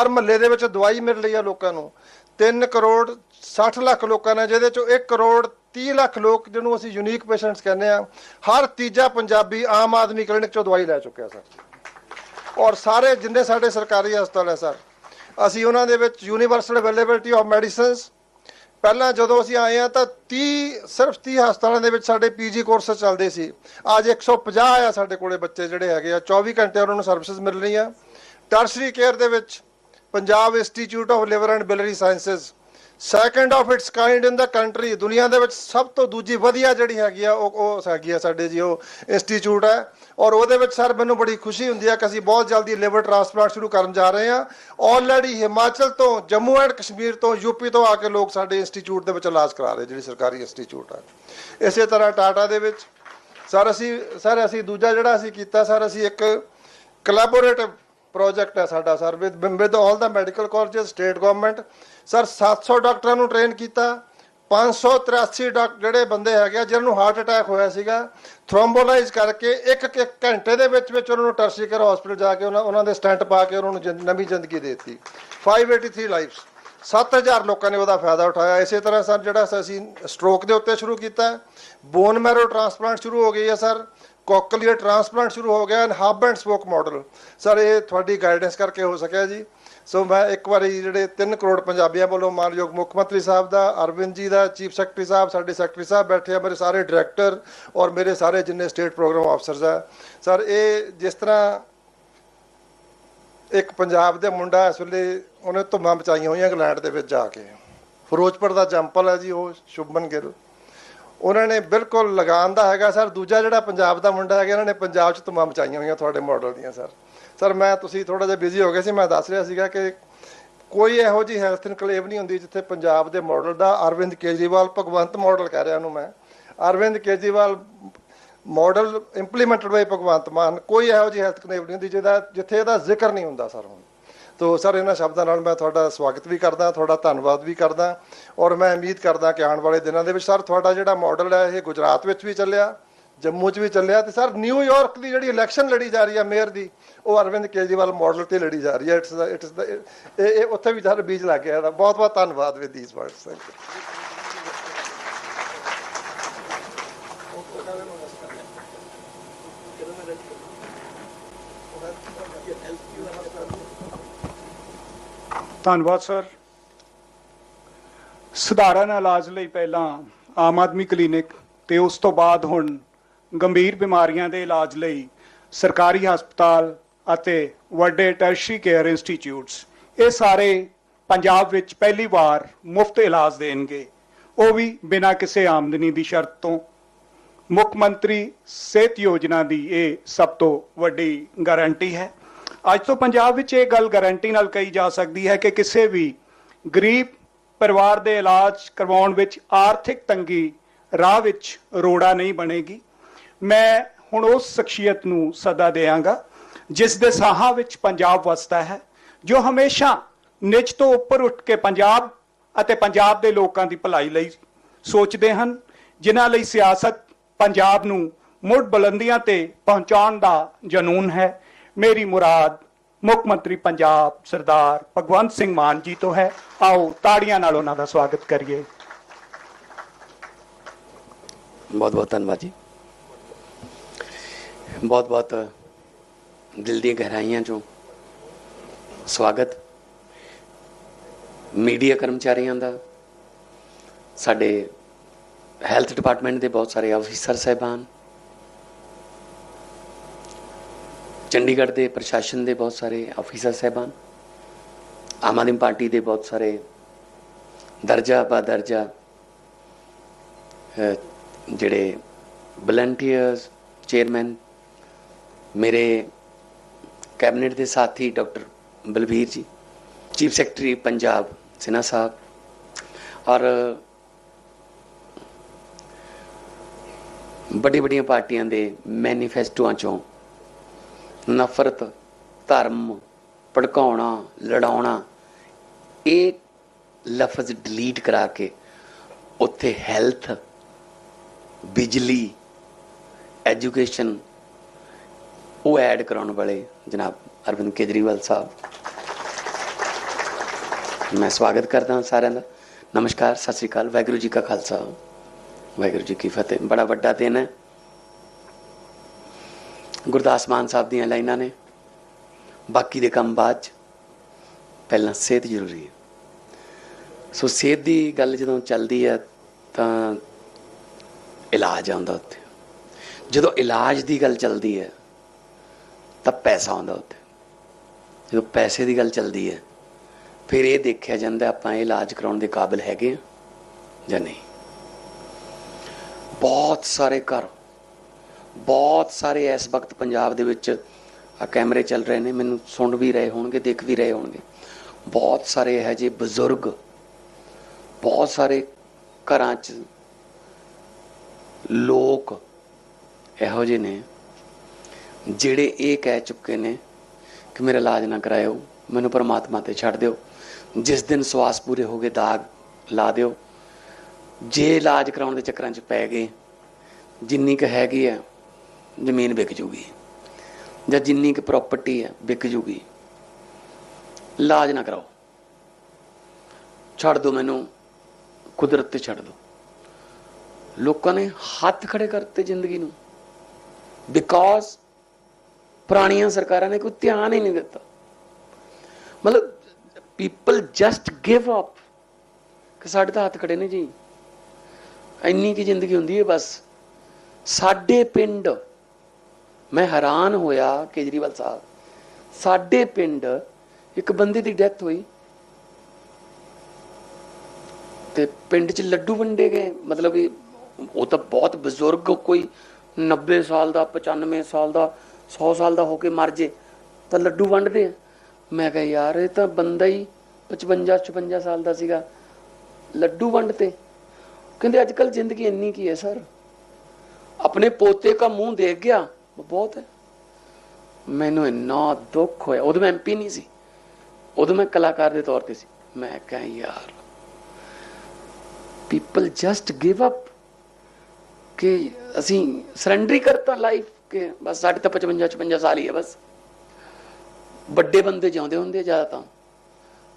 ਹਰ ਮਹੱਲੇ ਦੇ ਵਿੱਚ ਦਵਾਈ ਮਿਲ ਰਹੀ ਆ ਲੋਕਾਂ ਨੂੰ। 3 ਕਰੋੜ 60 ਲੱਖ ਲੋਕਾਂ ਨੇ, ਜਿਹਦੇ ਚੋਂ 1 ਕਰੋੜ 30 ਲੱਖ ਲੋਕ ਜਿਹਨੂੰ ਅਸੀਂ ਯੂਨੀਕ ਪੇਸ਼ੈਂਟਸ ਕਹਿੰਦੇ ਆ ਹਰ ਤੀਜਾ ਪੰਜਾਬੀ ਆਮ ਆਦਮੀ ਕਲੀਨਿਕ ਚੋਂ ਦਵਾਈ ਲੈ ਚੁੱਕਿਆ ਸਰ। ਔਰ ਸਾਰੇ ਜਿੰਨੇ ਸਾਡੇ ਸਰਕਾਰੀ ਹਸਪਤਾਲ ਹੈ ਸਰ, ਅਸੀਂ ਉਹਨਾਂ ਦੇ ਵਿੱਚ ਯੂਨੀਵਰਸਲ ਅਵੇਲੇਬਿਲਟੀ ਆਫ ਮੈਡੀਸਿਨਸ ਪਹਿਲਾਂ ਜਦੋਂ ਅਸੀਂ ਆਏ ਆ ਤਾਂ 30 ਸਿਰਫ 30 ਹਸਪਤਾਲਾਂ ਦੇ ਵਿੱਚ ਸਾਡੇ ਪੀਜੀ ਕੋਰਸ ਚੱਲਦੇ ਸੀ। ਅੱਜ 150 ਆ ਸਾਡੇ ਕੋਲੇ ਬੱਚੇ ਜਿਹੜੇ ਹੈਗੇ ਆ 24 ਘੰਟੇ ਉਹਨਾਂ ਨੂੰ ਸਰਵਿਸਿਜ਼ ਮਿਲ ਰਹੀਆਂ। ਟਰਸ਼ਰੀ ਕੇਅਰ ਦੇ ਵਿੱਚ Punjab institute of liver and biliary sciences second of its kind in the country ਦੁਨੀਆ ਦੇ ਵਿੱਚ ਸਭ ਤੋਂ ਦੂਜੀ ਵਧੀਆ ਜਿਹੜੀ ਹੈਗੀ ਆ, ਉਹ ਉਹ ਹੈਗੀ ਆ ਸਾਡੇ ਜੀ, ਉਹ ਇੰਸਟੀਚਿਊਟ ਹੈ। ਔਰ ਉਹਦੇ ਵਿੱਚ ਸਰ ਮੈਨੂੰ ਬੜੀ ਖੁਸ਼ੀ ਹੁੰਦੀ ਹੈ ਕਿ ਅਸੀਂ ਬਹੁਤ ਜਲਦੀ ਲਿਵਰ ਟ੍ਰਾਂਸਪਲਾਂਟ ਸ਼ੁਰੂ ਕਰਨ ਜਾ ਰਹੇ ਹਾਂ ਆਲਰੇਡੀ ਹਿਮਾਚਲ ਤੋਂ ਜੰਮੂ ਐਂਡ ਕਸ਼ਮੀਰ ਤੋਂ ਯੂਪੀ ਤੋਂ ਆ ਕੇ ਲੋਕ ਸਾਡੇ ਇੰਸਟੀਚਿਊਟ ਦੇ ਵਿੱਚ ਇਲਾਜ ਕਰਾ ਰਹੇ, ਜਿਹੜੀ ਸਰਕਾਰੀ ਇੰਸਟੀਚਿਊਟ ਹੈ ਇਸੇ ਤਰ੍ਹਾਂ ਟਾਟਾ ਦੇ ਵਿੱਚ। ਸਰ ਅਸੀਂ ਸਰ ਅਸੀਂ ਦੂਜਾ ਜਿਹੜਾ ਅਸੀਂ ਕੀਤਾ, ਸਰ ਅਸੀਂ ਇੱਕ ਕੋਲੈਬੋਰੇਟਿਵ ਪ੍ਰੋਜੈਕਟ ਹੈ ਸਾਡਾ sir with with all the medical colleges state government sir 700 ਡਾਕਟਰਾਂ ਨੂੰ ਟ੍ਰੇਨ ਕੀਤਾ। 583 ਡਾਕ, ਜਿਹੜੇ ਬੰਦੇ ਹੈਗੇ ਆ, ਜਿਹਨਾਂ ਨੂੰ ਹਾਰਟ ਅਟੈਕ ਹੋਇਆ ਸੀਗਾ ਥ੍ਰੋਮਬੋਲਾਈਜ਼ ਕਰਕੇ ਇੱਕ ਇੱਕ ਘੰਟੇ ਦੇ ਵਿੱਚ ਵਿੱਚ ਉਹਨਾਂ ਨੂੰ ਟਰਸ਼ੀ ਕੇਅਰ ਹਸਪੀਟਲ ਜਾ ਕੇ ਉਹਨਾਂ ਉਹਨਾਂ ਦੇ ਸਟੈਂਟ ਪਾ ਕੇ ਉਹਨਾਂ ਨੂੰ ਜਿੰਦ- ਨਵੀਂ ਜ਼ਿੰਦਗੀ ਦੇ ਦਿੱਤੀ। 583 ਲਾਈਫਸ 7000 ਲੋਕਾਂ ਨੇ ਉਹਦਾ ਫਾਇਦਾ ਉਠਾਇਆ। ਇਸੇ ਤਰ੍ਹਾਂ ਸਰ ਜਿਹੜਾ ਅਸੀਂ ਸਟ੍ਰੋਕ ਦੇ ਉੱਤੇ ਸ਼ੁਰੂ ਕੀਤਾ। ਬੋਨ ਮੈਰੋ ਟ੍ਰਾਂਸਪਲਾਂਟ ਸ਼ੁਰੂ ਹੋ ਗਈ ਹੈ ਸਰ ਕੋਕਲੀਅਰ ਟ੍ਰਾਂਸਪਲਾਂਟ ਸ਼ੁਰੂ ਹੋ ਗਿਆ hub and spoke model. Sir, ਇਹ ਤੁਹਾਡੀ ਗਾਈਡੈਂਸ ਕਰਕੇ ਹੋ ਸਕਿਆ ਜੀ। ਸੋ ਮੈਂ ਇੱਕ ਵਾਰੀ ਜਿਹੜੇ 3 ਕਰੋੜ ਪੰਜਾਬੀਆਂ ਵੱਲੋਂ ਮਾਨਯੋਗ ਮੁੱਖ ਮੰਤਰੀ ਸਾਹਿਬ ਦਾ, ਅਰਵਿੰਦ ਜੀ ਦਾ, ਚੀਫ ਸੈਕਟਰੀ ਸਾਹਿਬ, ਸਾਡੇ ਸੈਕਟਰੀ ਸਾਹਿਬ ਬੈਠੇ ਆ, ਮੇਰੇ ਸਾਰੇ ਡਾਇਰੈਕਟਰ ਔਰ ਮੇਰੇ ਸਾਰੇ ਜਿੰਨੇ ਸਟੇਟ ਪ੍ਰੋਗਰਾਮ ਅਫਸਰਸ ਆ। ਸਰ, ਇਹ ਜਿਸ ਤਰ੍ਹਾਂ ਇੱਕ ਪੰਜਾਬ ਦੇ ਮੁੰਡਾ ਇਸ ਵੇਲੇ ਉਹਨੇ ਧੁੰਮਾਂ ਬਚਾਈਆਂ ਹੋਈਆਂ ਇੰਗਲੈਂਡ ਦੇ ਵਿੱਚ ਜਾ ਕੇ। ਫਿਰੋਜ਼ਪੁਰ ਦਾ ਜੰਪਲ ਹੈ ਜੀ, ਉਹ ਸ਼ੁਭਮਨ ਗਿੱਲ। ਉਹਨਾਂ ਨੇ ਬਿਲਕੁਲ ਲਗਾਨ ਦਾ ਹੈਗਾ, ਸਰ। ਦੂਜਾ ਜਿਹੜਾ ਪੰਜਾਬ ਦਾ ਮੁੰਡਾ ਹੈਗਾ, ਇਹਨਾਂ ਨੇ ਪੰਜਾਬ 'ਚ ਧੁੰਮਾਂ ਮਚਾਈਆਂ ਹੋਈਆਂ ਤੁਹਾਡੇ ਮਾਡਲ ਦੀਆਂ, ਸਰ। ਸਰ, ਮੈਂ ਤੁਸੀਂ ਥੋੜਾ ਜਿਹਾ ਬਿਜ਼ੀ ਹੋ ਗਏ ਸੀ, ਮੈਂ ਦੱਸ ਰਿਹਾ ਸੀਗਾ ਕਿ ਕੋਈ ਇਹੋ ਜੀ ਹੈਲਥ ਇਨਕਲੇਵ ਨਹੀਂ ਹੁੰਦੀ ਜਿੱਥੇ ਪੰਜਾਬ ਦੇ ਮਾਡਲ ਦਾ ਅਰਵਿੰਦ ਕੇਜਰੀਵਾਲ, ਭਗਵੰਤ ਮਾਡਲ ਕਹਿ ਰਿਹਾ ਉਹਨੂੰ ਮੈਂ। Arvind Kejriwal model implemented by Bhagwant Mann, ਕੋਈ ਇਹੋ ਜੀ ਹੈਲਥ ਇਨਕਲੇਵ ਨਹੀਂ ਹੁੰਦੀ ਜਿਹਦਾ ਜਿੱਥੇ ਇਹਦਾ ਜ਼ਿਕਰ ਨਹੀਂ ਹੁੰਦਾ, ਸਰ, ਹੁਣ। ਤੋ ਸਰ, ਇਹਨਾਂ ਸ਼ਬਦਾਂ ਨਾਲ ਮੈਂ ਤੁਹਾਡਾ ਸਵਾਗਤ ਵੀ ਕਰਦਾ, ਤੁਹਾਡਾ ਧੰਨਵਾਦ ਵੀ ਕਰਦਾ ਔਰ ਮੈਂ ਉਮੀਦ ਕਰਦਾ ਕਿ ਆਉਣ ਵਾਲੇ ਦਿਨਾਂ ਦੇ ਵਿੱਚ ਸਰ, ਤੁਹਾਡਾ ਜਿਹੜਾ ਮਾਡਲ ਹੈ, ਇਹ ਗੁਜਰਾਤ ਵਿੱਚ ਵੀ ਚੱਲਿਆ, ਜੰਮੂ 'ਚ ਵੀ ਚੱਲਿਆ ਤੇ ਸਰ ਨਿਊਯਾਰਕ ਦੀ ਜਿਹੜੀ ਇਲੈਕਸ਼ਨ ਲੜੀ ਜਾ ਰਹੀ ਹੈ ਮੇਅਰ ਦੀ, ਉਹ ਅਰਵਿੰਦ ਕੇਜਰੀਵਾਲ ਮਾਡਲ ਤੇ ਲੜੀ ਜਾ ਰਹੀ ਹੈ ਇਟਸ ਇਟਸ ਇਹ ਇਹ ਉੱਥੇ ਵੀ ਸਰ ਬੀਜ ਲੱਗ ਗਿਆ ਬਹੁਤ ਬਹੁਤ ਧੰਨਵਾਦ with these words thank you ਧੰਨਵਾਦ, ਸਰ। ਸਧਾਰਨ ਇਲਾਜ ਲਈ ਪਹਿਲਾਂ ਆਮ ਆਦਮੀ ਕਲੀਨਿਕ ਤੇ ਉਸ ਤੋਂ ਬਾਅਦ ਹੁਣ ਗੰਭੀਰ ਬਿਮਾਰੀਆਂ ਦੇ ਇਲਾਜ ਲਈ ਸਰਕਾਰੀ ਹਸਪਤਾਲ ਅਤੇ ਵੱਡੇ ਟਰਸ਼ਰੀ ਕੇਅਰ ਇੰਸਟੀਚਿਊਟਸ, ਇਹ ਸਾਰੇ ਪੰਜਾਬ ਵਿੱਚ ਪਹਿਲੀ ਵਾਰ ਮੁਫਤ ਇਲਾਜ ਦੇਣਗੇ। ਉਹ ਵੀ ਬਿਨਾਂ ਕਿਸੇ ਆਮਦਨੀ ਦੀ ਸ਼ਰਤ ਤੋਂ। ਮੁੱਖ ਮੰਤਰੀ ਸਿਹਤ ਯੋਜਨਾ ਦੀ ਇਹ ਸਭ ਤੋਂ ਵੱਡੀ ਗਾਰੰਟੀ ਹੈ। ਅੱਜ ਤੋਂ ਪੰਜਾਬ ਵਿੱਚ ਇਹ ਗੱਲ ਗਾਰੰਟੀ ਨਾਲ ਕਹੀ ਜਾ ਸਕਦੀ ਹੈ ਕਿ ਕਿਸੇ ਵੀ ਗਰੀਬ ਪਰਿਵਾਰ ਦੇ ਇਲਾਜ ਕਰਵਾਉਣ ਵਿੱਚ ਆਰਥਿਕ ਤੰਗੀ ਰਾਹ ਵਿੱਚ ਰੋੜਾ ਨਹੀਂ ਬਣੇਗੀ। ਮੈਂ ਹੁਣ ਉਸ ਸ਼ਖਸੀਅਤ ਨੂੰ ਸਦਾ ਦੇਵਾਂਗਾ, ਜਿਸ ਦੇ ਸਾਹਾਂ ਵਿੱਚ ਪੰਜਾਬ ਵਸਦਾ ਹੈ, ਜੋ ਹਮੇਸ਼ਾ ਨਿਜ ਤੋਂ ਉੱਪਰ ਉੱਠ ਕੇ ਪੰਜਾਬ ਅਤੇ ਪੰਜਾਬ ਦੇ ਲੋਕਾਂ ਦੀ ਭਲਾਈ ਲਈ ਸੋਚਦੇ ਹਨ, ਜਿਨ੍ਹਾਂ ਲਈ ਸਿਆਸਤ ਪੰਜਾਬ ਨੂੰ ਮੁੜ ਬੁਲੰਦੀਆਂ ਤੇ ਪਹੁੰਚਾਉਣ ਦਾ ਜਨੂਨ ਹੈ। ਮੇਰੀ ਮੁਰਾਦ ਮੁੱਖ ਮੰਤਰੀ ਪੰਜਾਬ ਸਰਦਾਰ ਭਗਵੰਤ ਸਿੰਘ ਮਾਨ ਜੀ ਤੋਂ ਹੈ। ਆਓ ਤਾੜੀਆਂ ਨਾਲ ਉਹਨਾਂ ਦਾ ਸਵਾਗਤ ਕਰੀਏ। ਬਹੁਤ ਬਹੁਤ ਧੰਨਵਾਦ ਜੀ। ਬਹੁਤ ਬਹੁਤ ਦਿਲ ਦੀਆਂ ਗਹਿਰਾਈਆਂ ਚੋਂ ਸਵਾਗਤ। ਮੀਡੀਆ ਕਰਮਚਾਰੀਆਂ ਦਾ, ਸਾਡੇ ਹੈਲਥ ਡਿਪਾਰਟਮੈਂਟ ਦੇ ਬਹੁਤ ਸਾਰੇ ਅਫੀਸਰ ਸਹਿਬਾਨ ਚੰਡੀਗੜ੍ਹ ਦੇ ਪ੍ਰਸ਼ਾਸਨ ਦੇ ਬਹੁਤ ਸਾਰੇ ਅਫੀਸਰ ਸਹਿਬਾਨ, ਆਮ ਆਦਮੀ ਪਾਰਟੀ ਦੇ ਬਹੁਤ ਸਾਰੇ ਦਰਜਾ ਬਾ ਦਰਜਾ ਜਿਹੜੇ ਵਲੰਟੀਅਰਸ ਚੇਅਰਮੈਨ ਮੇਰੇ ਕੈਬਨਿਟ ਦੇ ਸਾਥੀ doctor Balbir ji chief secretary Punjab, Sinha Sahib, ਔਰ ਵੱਡੀ ਵੱਡੀਆਂ ਪਾਰਟੀਆਂ ਦੇ ਮੈਨੀਫੈਸਟੋਆਂ ਚੋਂ ਨਫ਼ਰਤ, ਧਰਮ, ਭੜਕਾਉਣਾ, ਲੜਾਉਣਾ, ਇਹ ਲਫ਼ਜ਼ ਡਿਲੀਟ ਕਰਾ ਕੇ ਉੱਥੇ ਹੈਲਥ ਬਿਜਲੀ ਐਜੂਕੇਸ਼ਨ ਉਹ ਐਡ ਕਰਾਉਣ ਵਾਲੇ ਜਨਾਬ ਅਰਵਿੰਦ ਕੇਜਰੀਵਾਲ ਸਾਹਿਬ। ਮੈਂ ਸਵਾਗਤ ਕਰਦਾ ਹਾਂ ਸਾਰਿਆਂ ਦਾ। ਨਮਸਕਾਰ, ਸਤਿ ਸ੍ਰੀ ਅਕਾਲ। ਵਾਹਿਗੁਰੂ ਜੀ ਕਾ ਖਾਲਸਾ। ਵਾਹਿਗੁਰੂ ਜੀ ਕੀ ਫਤਿਹ। ਬੜਾ ਵੱਡਾ ਦਿਨ ਹੈ। ਗੁਰਦਾਸ ਮਾਨ ਸਾਹਿਬ ਦੀਆਂ ਲਾਈਨਾਂ ਨੇ। ਬਾਕੀ ਦੇ ਕੰਮ ਬਾਅਦ 'ਚ ਪਹਿਲਾਂ ਸਿਹਤ ਜ਼ਰੂਰੀ ਹੈ। ਸੋ ਸਿਹਤ ਦੀ ਗੱਲ ਜਦੋਂ ਚੱਲਦੀ ਹੈ ਤਾਂ ਇਲਾਜ ਆਉਂਦਾ ਉੱਥੇ। ਜਦੋਂ ਇਲਾਜ ਦੀ ਗੱਲ ਚੱਲਦੀ ਹੈ ਤਾਂ ਪੈਸਾ ਆਉਂਦਾ ਉੱਥੇ। ਜਦੋਂ ਪੈਸੇ ਦੀ ਗੱਲ ਚੱਲਦੀ ਹੈ, ਫਿਰ ਇਹ ਦੇਖਿਆ ਜਾਂਦਾ ਆਪਾਂ ਇਹ ਇਲਾਜ ਕਰਾਉਣ ਦੇ ਕਾਬਿਲ ਹੈਗੇ ਹਾਂ ਜਾਂ ਨਹੀਂ। ਬਹੁਤ ਸਾਰੇ ਘਰ ਬਹੁਤ ਸਾਰੇ ਇਸ ਵਕਤ ਪੰਜਾਬ ਦੇ ਵਿੱਚ ਆ ਕੈਮਰੇ ਚੱਲ ਰਹੇ ਨੇ, ਮੈਨੂੰ ਸੁਣ ਵੀ ਰਹੇ ਹੋਣਗੇ, ਦੇਖ ਵੀ ਰਹੇ ਹੋਣਗੇ। ਬਹੁਤ ਸਾਰੇ ਇਹੋ ਜਿਹੇ ਬਜ਼ੁਰਗ, ਬਹੁਤ ਸਾਰੇ ਘਰਾਂ 'ਚ ਲੋਕ ਇਹੋ ਜਿਹੇ ਨੇ, ਜਿਹੜੇ ਇਹ ਕਹਿ ਚੁੱਕੇ ਨੇ ਕਿ ਮੇਰਾ ਇਲਾਜ ਨਾ ਕਰਾਇਓ, ਮੈਨੂੰ ਪਰਮਾਤਮਾ ਤੇ ਛੱਡ ਦਿਓ। ਜਿਸ ਦਿਨ ਸਵਾਸ ਪੂਰੇ ਹੋ ਗਏ, ਦਾਗ ਲਾ ਦਿਓ। ਜੇ ਇਲਾਜ ਕਰਾਉਣ ਦੇ ਚੱਕਰਾਂ 'ਚ ਪੈ ਗਏ, ਜਿੰਨੀ ਕੁ ਹੈਗੀ ਹੈ ਜ਼ਮੀਨ ਵਿਕ ਜੂਗੀ। ਜਾਂ ਜਿੰਨੀ ਕੁ ਪ੍ਰਾਪਰਟੀ ਹੈ, ਵਿਕ ਜੂਗੀ। ਇਲਾਜ ਨਾ ਕਰਾਓ। ਛੱਡ ਦਿਓ ਮੈਨੂੰ। ਕੁਦਰਤ ਤੇ ਛੱਡ ਦਿਓ ਲੋਕਾਂ ਨੇ ਹੱਥ ਖੜੇ ਕਰਤੇ ਜ਼ਿੰਦਗੀ ਨੂੰ। ਬਿਕੋਜ਼ ਪੁਰਾਣੀਆਂ ਸਰਕਾਰਾਂ ਨੇ ਕੋਈ ਧਿਆਨ ਹੀ ਨਹੀਂ ਦਿੱਤਾ। ਮਤਲਬ ਪੀਪਲ ਜਸਟ ਗਿਵ ਅਪ ਕਿ ਸਾਡੇ ਤਾਂ ਹੱਥ ਖੜੇ ਨੇ ਜੀ। ਇੰਨੀ ਕੀ ਜ਼ਿੰਦਗੀ ਹੁੰਦੀ ਹੈ ਬਸ। ਸਾਡੇ ਪਿੰਡ ਮੈਂ ਹੈਰਾਨ ਹੋਇਆ ਕੇਜਰੀਵਾਲ ਸਾਹਿਬ। ਸਾਡੇ ਪਿੰਡ ਇੱਕ ਬੰਦੇ ਦੀ ਡੈਥ ਹੋਈ। ਤੇ ਪਿੰਡ 'ਚ ਲੱਡੂ ਵੰਡੇ ਗਏ। ਮਤਲਬ ਵੀ ਉਹ ਤਾਂ ਬਹੁਤ ਬਜ਼ੁਰਗ ਕੋਈ 90 ਸਾਲ ਦਾ 95 ਸਾਲ ਦਾ 100 ਸਾਲ ਦਾ ਹੋ ਕੇ ਮਰ ਜੇ, ਤਾਂ ਲੱਡੂ ਵੰਡਦੇ ਆ। ਮੈਂ ਕਿਹਾ ਯਾਰ, ਇਹ ਤਾਂ ਬੰਦਾ ਹੀ 55 56 ਸਾਲ ਦਾ ਸੀਗਾ। ਲੱਡੂ ਵੰਡਤੇ। ਕਹਿੰਦੇ, ਅੱਜ ਕੱਲ ਜ਼ਿੰਦਗੀ ਇੰਨੀ ਕੀ ਹੈ, ਸਰ? ਆਪਣੇ ਪੋਤੇ ਦਾ ਮੂੰਹ ਦੇਖ ਗਿਆ। ਉਹ ਬਹੁਤ ਹੈ ਮੈਨੂੰ ਇੰਨਾ ਦੁੱਖ ਹੋਇਆ ਉਦੋਂ ਮੈਂ ਐਮਪੀ ਨਹੀਂ ਸੀ ਉਦੋਂ ਮੈਂ ਕਲਾਕਾਰ ਦੇ ਤੌਰ ਤੇ ਸੀ ਮੈਂ ਕਿਹਾ ਯਾਰ ਪੀਪਲ ਜਸਟ ਗਿਵ ਅਪ ਕਿ ਅਸੀਂ ਸਰੈਂਡਰ ਹੀ ਕਰਤਾ ਲਾਈਫ ਕਿ ਬਸ ਸਾਡੇ ਤਾਂ 55 56 ਸਾਲ ਹੀ ਹੈ ਬਸ ਵੱਡੇ ਬੰਦੇ ਜਿਉਂਦੇ ਹੁੰਦੇ ਜ਼ਿਆਦਾ ਤਾਂ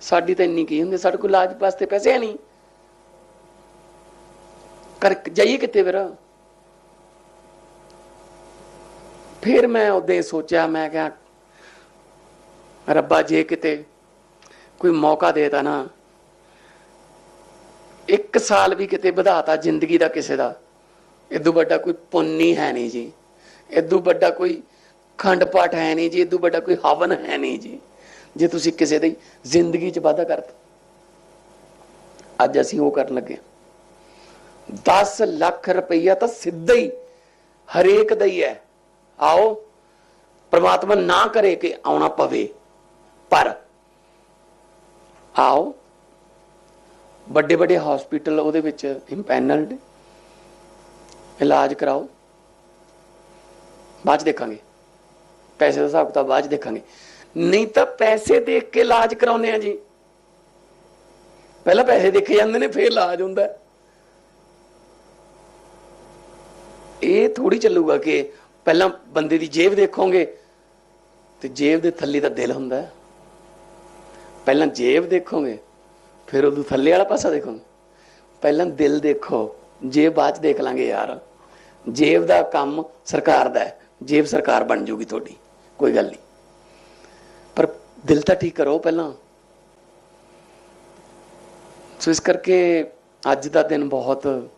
ਸਾਡੀ ਤਾਂ ਇੰਨੀ ਕੀ ਹੁੰਦੀ, ਸਾਡੇ ਕੋਲ ਇਲਾਜ ਵਾਸਤੇ ਪੈਸੇ ਹੈ ਨਹੀਂ। ਕਰ ਜਾਈਏ ਕਿੱਥੇ ਫਿਰ। ਫਿਰ ਮੈਂ ਉਹਦੇ ਸੋਚਿਆ, ਮੈਂ ਕਿਹਾ, ਰੱਬਾ ਜੇ ਕਿਤੇ ਕੋਈ ਮੌਕਾ ਦੇਤਾ ਨਾ, ਇੱਕ ਸਾਲ ਵੀ ਕਿਤੇ ਵਧਾਤਾ ਜ਼ਿੰਦਗੀ ਦਾ ਕਿਸੇ ਦਾ ਇਦੋਂ ਵੱਡਾ ਕੋਈ ਪੁੰਨੀ ਹੈ ਨਹੀਂ ਜੀ ਇਦੋਂ ਵੱਡਾ ਕੋਈ ਖੰਡ ਪਾਠ ਹੈ ਨਹੀਂ ਜੀ ਇਦੋਂ ਵੱਡਾ ਕੋਈ ਹਵਨ ਹੈ ਨਹੀਂ ਜੀ, ਜੇ ਤੁਸੀਂ ਕਿਸੇ ਦੀ ਜ਼ਿੰਦਗੀ 'ਚ ਵਾਧਾ ਕਰਤਾ ਅੱਜ ਅਸੀਂ ਉਹ ਕਰਨ ਲੱਗੇ ਹਾਂ। 10 ਲੱਖ ਰੁਪਈਆ ਤਾਂ ਸਿੱਧਾ ਹੀ ਹਰੇਕ ਦਾ ਹੀ ਹੈ ਆਓ, ਪ੍ਰਮਾਤਮਾ ਨਾ ਕਰੇ ਕਿ ਆਉਣਾ ਪਵੇ, ਪਰ ਆਓ ਵੱਡੇ ਵੱਡੇ ਹਸਪੀਟਲ ਉਹਦੇ ਵਿੱਚ ਇੰਪੈਨਲਡ ਇਲਾਜ ਕਰਾਓ। ਬਾਅਦ ਦੇਖਾਂਗੇ। ਪੈਸੇ ਦਾ ਹਿਸਾਬ ਕਿਤਾਬ ਬਾਅਦ 'ਚ ਦੇਖਾਂਗੇ। ਨਹੀਂ ਤਾਂ ਪੈਸੇ ਦੇਖ ਕੇ ਇਲਾਜ ਕਰਾਉਨੇ ਆ ਜੀ। ਪਹਿਲਾਂ ਪੈਸੇ ਦੇਖੇ ਜਾਂਦੇ ਨੇ, ਫਿਰ ਇਲਾਜ ਹੁੰਦਾ। ਇਹ ਥੋੜੀ ਚੱਲੂਗਾ ਕਿ ਪਹਿਲਾਂ ਬੰਦੇ ਦੀ ਜੇਬ ਦੇਖੋਗੇ ਤੇ ਜੇਬ ਦੇ ਥੱਲੇ ਤਾਂ ਦਿਲ ਹੁੰਦਾ। ਹੈ। ਪਹਿਲਾਂ ਜੇਬ ਦੇਖੋਗੇ, ਫਿਰ ਉਹਦੇ ਥੱਲੇ ਵਾਲਾ ਪਾਸਾ ਦੇਖੋਗੇ। ਪਹਿਲਾਂ ਦਿਲ ਦੇਖੋ, ਜੇਬ ਬਾਅਦ ਚ ਦੇਖ ਲਾਂਗੇ ਯਾਰ। ਜੇਬ ਦਾ ਕੰਮ ਸਰਕਾਰ ਦਾ ਹੈ, ਜੇਬ ਸਰਕਾਰ ਬਣ ਜੂਗੀ ਤੁਹਾਡੀ, ਕੋਈ ਗੱਲ ਨਹੀਂ। ਪਰ ਦਿਲ ਤਾਂ ਠੀਕ ਕਰੋ ਪਹਿਲਾਂ। ਸੋ ਇਸ ਕਰਕੇ ਅੱਜ ਦਾ ਦਿਨ ਬਹੁਤ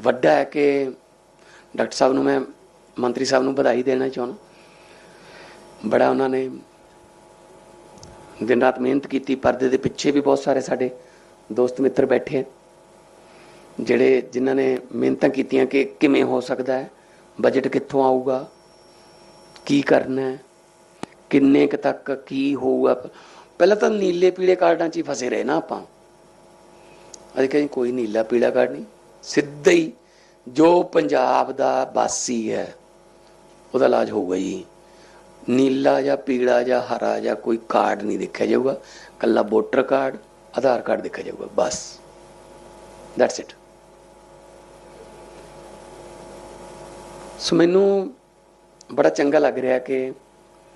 ਵੱਡਾ ਹੈ ਕਿ ਡਾਕਟਰ ਸਾਹਿਬ ਨੂੰ ਮੈਂ ਮੰਤਰੀ ਸਾਹਿਬ ਨੂੰ ਵਧਾਈ ਦੇਣਾ ਚਾਹੁੰਦਾ ਬੜਾ ਉਹਨਾਂ ਨੇ ਦਿਨ ਰਾਤ ਮਿਹਨਤ ਕੀਤੀ, ਪਰਦੇ ਦੇ ਪਿੱਛੇ ਵੀ ਬਹੁਤ ਸਾਰੇ ਸਾਡੇ ਦੋਸਤ ਮਿੱਤਰ ਬੈਠੇ ਹੈ ਜਿਹੜੇ ਜਿਨ੍ਹਾਂ ਨੇ ਮਿਹਨਤਾਂ ਕੀਤੀਆਂ ਕਿ ਕਿਵੇਂ ਹੋ ਸਕਦਾ ਹੈ ਬਜਟ ਕਿੱਥੋਂ ਆਊਗਾ, ਕੀ ਕਰਨਾ ਹੈ, ਕਿੰਨੇ ਕੁ ਤੱਕ ਕੀ ਹੋਊਗਾ। ਪਹਿਲਾਂ ਤਾਂ ਨੀਲੇ ਪੀਲੇ ਕਾਰਡਾਂ 'ਚ ਹੀ ਫਸੇ ਰਹੇ ਨਾ ਆਪਾਂ। ਅੱਜ ਕਹਿੰਦੇ ਕੋਈ ਨੀਲਾ ਪੀਲਾ ਕਾਰਡ ਨਹੀਂ, ਸਿੱਧਾ ਹੀ ਜੋ ਪੰਜਾਬ ਦਾ ਵਾਸੀ ਹੈ। ਉਹਦਾ ਇਲਾਜ ਹੋਊਗਾ ਜੀ। ਨੀਲਾ ਜਾਂ ਪੀਲਾ ਜਾਂ ਹਰਾ ਜਾਂ ਕੋਈ ਕਾਰਡ ਨਹੀਂ ਦੇਖਿਆ ਜਾਊਗਾ। ਕੱਲਾ ਵੋਟਰ ਕਾਰਡ, ਆਧਾਰ ਕਾਰਡ ਦੇਖਿਆ ਜਾਊਗਾ, ਬਸ। ਦੈਟਸ ਇਟ ਸੋ ਮੈਨੂੰ ਬੜਾ ਚੰਗਾ ਲੱਗ ਰਿਹਾ ਕਿ